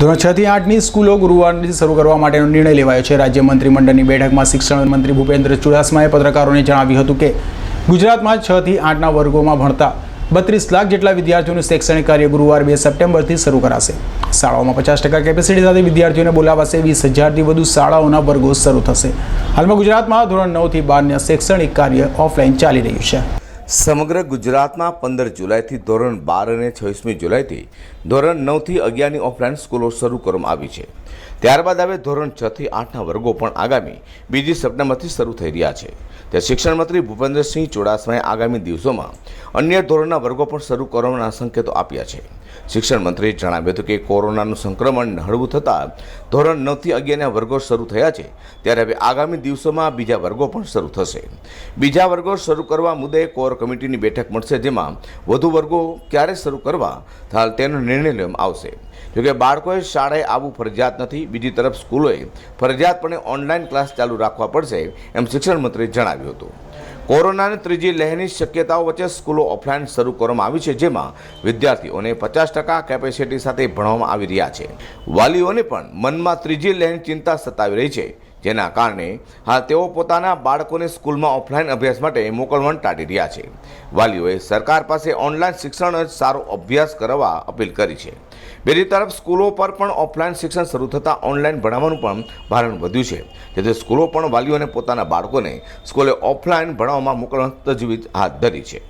ધોરણ છ થી આઠની સ્કૂલો ગુરુવારથી શરૂ કરવા માટેનો નિર્ણય લેવાયો છે. રાજ્ય મંત્રીમંડળની બેઠકમાં શિક્ષણ મંત્રી ભૂપેન્દ્ર ચુડાસમાએ પત્રકારોને જણાવ્યું હતું કે, ગુજરાતમાં છ થી આઠના વર્ગોમાં ભણતા બત્રીસ લાખ જેટલા વિદ્યાર્થીઓનું શૈક્ષણિક કાર્ય ગુરુવાર બે સપ્ટેમ્બરથી શરૂ કરાશે. શાળાઓમાં પચાસ ટકા કેપેસિટી સાથે વિદ્યાર્થીઓને બોલાવાશે, વીસ હજારથી વધુ શાળાઓના વર્ગો શરૂ થશે. હાલમાં ગુજરાતમાં ધોરણ નવથી બારના શૈક્ષણિક કાર્ય ઓફલાઈન ચાલી રહ્યું છે. સમગ્ર ગુજરાતમાં પંદર જુલાઈથી ધોરણ બાર અને છવ્વીસમી જુલાઈથી ધોરણ નવથી અગિયારની ઓફલાઈન સ્કૂલો શરૂ કરવામાં આવી છે. ત્યારબાદ હવે ધોરણ છથી આઠના વર્ગો પણ આગામી બીજી સપ્ટેમ્બરથી શરૂ થઈ રહ્યા છે. ત્યારે શિક્ષણ મંત્રી ભૂપેન્દ્રસિંહ ચુડાસમાએ આગામી દિવસોમાં અન્ય ધોરણના વર્ગો પણ શરૂ કરવાના સંકેતો આપ્યા છે. શિક્ષણ મંત્રીએ જણાવ્યું હતું કે કોરોનાનું સંક્રમણ હળવું થતાં ધોરણ નવથી અગિયારના વર્ગો શરૂ થયા છે. ત્યારે હવે આગામી દિવસોમાં બીજા વર્ગો પણ શરૂ થશે. બીજા વર્ગો શરૂ કરવા મુદ્દે કોર કમિટીની બેઠક મળશે, જેમાં વધુ વર્ગો ક્યારે શરૂ કરવા હાલ તેનો નિર્ણય લેવામાં આવશે. જોકે બાળકોએ શાળાએ આવવું ફરજિયાત નથી, બીજી તરફ સ્કૂલોએ ફરજિયાતપણે ઓનલાઈન ક્લાસ ચાલુ રાખવા પડશે, એમ શિક્ષણ મંત્રીએ જણાવ્યું હતું. કોરોનાની ત્રીજી લહેરની શક્યતાઓ વચ્ચે સ્કૂલો ઓફલાઈન શરૂ કરવામાં આવી છે, જેમાં વિદ્યાર્થીઓને પચાસ ટકા કેપેસિટી સાથે ભણવામાં આવી રહ્યા છે. વાલીઓને પણ મનમાં ત્રીજી લહેરની ચિંતા સતાવી રહી છે. જેના કારણે હાલ તેઓ પોતાના બાળકોને સ્કૂલમાં ઓફલાઈન અભ્યાસ માટે મોકલવાનું ટાળી રહ્યા છે. વાલીઓએ સરકાર પાસે ઓનલાઈન શિક્ષણ જ સારો અભ્યાસ કરવા અપીલ કરી છે. બીજી તરફ સ્કૂલો પર પણ ઓફલાઈન શિક્ષણ શરૂ થતાં ઓનલાઈન ભણાવવાનું પણ ભારણ વધ્યું છે. જેથી સ્કૂલો પણ વાલીઓને પોતાના બાળકોને સ્કૂલે ઓફલાઈન ભણાવવામાં મોકલવાની તજવીજ હાથ ધરી છે.